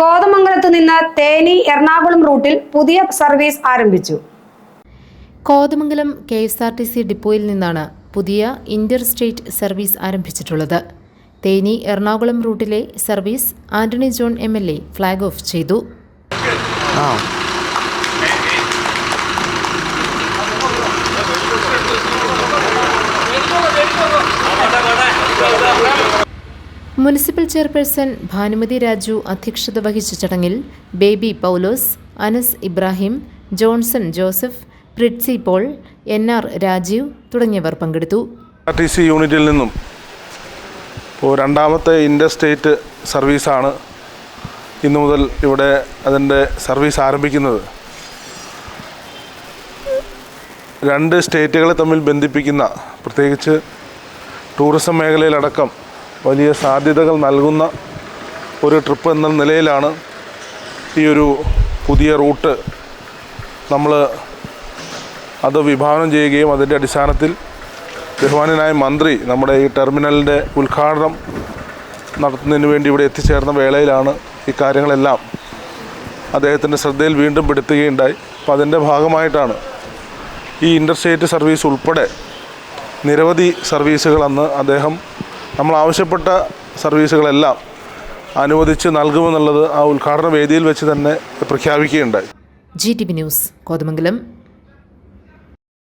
കോതമംഗലത്ത് നിന്ന് തേനി എറണാകുളം റൂട്ടിൽ പുതിയ സർവീസ് ആരംഭിച്ചു. Kothamangalam K S R T C ഡിപ്പോയിൽ നിന്നാണ് പുതിയ ഇന്റർ സ്റ്റേറ്റ് സർവീസ് ആരംഭിച്ചിട്ടുള്ളത്. Theni Ernakulam റൂട്ടിലെ service Antony John M L A flag off ചെയ്തു. മുനിസിപ്പൽ ചെയർപേഴ്സൺ ഭാനുമതി രാജു അധ്യക്ഷത വഹിച്ച ചടങ്ങിൽ ബേബി പൗലോസ് അനസ് ഇബ്രാഹിം ജോൺസൺ ജോസഫ് പ്രിറ്റ്സി പോൾ എൻ ആർ രാജീവ് തുടങ്ങിയവർ പങ്കെടുത്തു. ആർ ടി സി യൂണിറ്റിൽ നിന്നും ഇപ്പോൾ രണ്ടാമത്തെ ഇന്റർ സ്റ്റേറ്റ് സർവീസാണ് ഇന്നു മുതൽ ഇവിടെ അതിന്റെ സർവീസ് ആരംഭിക്കുന്നത്. രണ്ട് സ്റ്റേറ്റുകളെ തമ്മിൽ ബന്ധിപ്പിക്കുന്ന പ്രത്യേകിച്ച് ടൂറിസം മേഖലയിലടക്കം വലിയ സാധ്യതകൾ നൽകുന്ന ഒരു ട്രിപ്പ് എന്ന നിലയിലാണ് ഈ ഒരു പുതിയ റൂട്ട് നമ്മൾ അത് വിഭാവനം ചെയ്യുകയും അതിന്റെ അടിസ്ഥാനത്തിൽ ബഹുമാനനായ മന്ത്രി നമ്മുടെ ഈ ടെർമിനലിന്റെ ഉദ്ഘാടനം നടത്തുന്നതിന് വേണ്ടി ഇവിടെ എത്തിച്ചേർന്ന വേളയിലാണ് ഈ കാര്യങ്ങളെല്ലാം അദ്ദേഹത്തിന്റെ ശ്രദ്ധയിൽ വീണ്ടും പെടുത്തുകയുണ്ടായി. അപ്പോൾ അതിന്റെ ഭാഗമായിട്ടാണ് ഈ ഇന്റർസ്റ്റേറ്റ് സർവീസ് ഉൾപ്പെടെ നിരവധി സർവീസുകൾ അന്ന് അദ്ദേഹം നമ്മൾ ആവശ്യപ്പെട്ട സർവീസുകളെല്ലാം അനുവദിച്ച് നൽകുമെന്നുള്ളത് ആ ഉദ്ഘാടന വേദിയിൽ വെച്ച് തന്നെ പ്രഖ്യാപിക്കുകയുണ്ടായി. G T V News Kothamangalam.